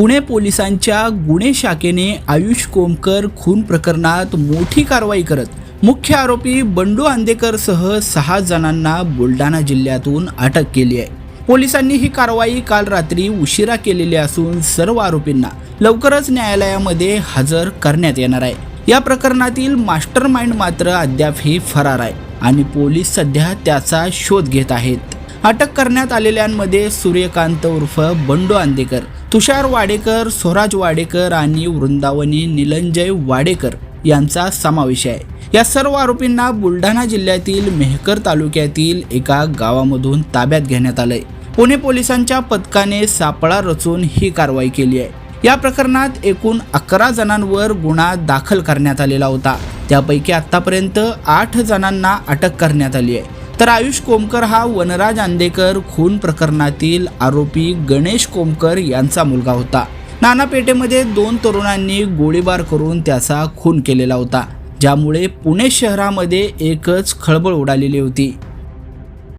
पुणे पोलिसांच्या गुन्हे शाखेने आयुष कोमकर खून प्रकरणात मोठी कारवाई करत मुख्य आरोपी बंडू आंदेकरसह सहा जणांना बुलढाणा जिल्ह्यातून अटक केली आहे. पोलिसांनी ही कारवाई काल रात्री उशिरा केलेली असून सर्व आरोपींना लवकरच न्यायालयामध्ये हजर करण्यात येणार आहे. या प्रकरणातील मास्टर माइंड मात्र अद्यापही फरार आहे आणि पोलीस सध्या त्याचा शोध घेत आहेत. अटक करण्यात आलेल्यांमध्ये सूर्यकांत उर्फ बंडू आंदेकर तुषार वाडेकर स्वराज वाडेकर आणि वृंदावनी निलंजय वाडेकर यांचा समावेश आहे. या सर्व आरोपींना बुलढाणा जिल्ह्यातील मेहकर तालुक्यातील एका गावामधून ताब्यात घेण्यात आलंय. पुणे पोलिसांच्या पथकाने सापळा रचून ही कारवाई केली आहे. या प्रकरणात एकूण अकरा जणांवर गुन्हा दाखल करण्यात आलेला होता. त्यापैकी आतापर्यंत आठ जणांना अटक करण्यात आली आहे. तर आयुष कोमकर हा वनराज आंदेकर खून प्रकरणातील आरोपी गणेश कोमकर यांचा मुलगा होता. नानापेठेमध्ये दोन तरुणांनी गोळीबार करून त्याचा खून केलेला होता ज्यामुळे पुणे शहरामध्ये एकच खळबळ उडालेली होती.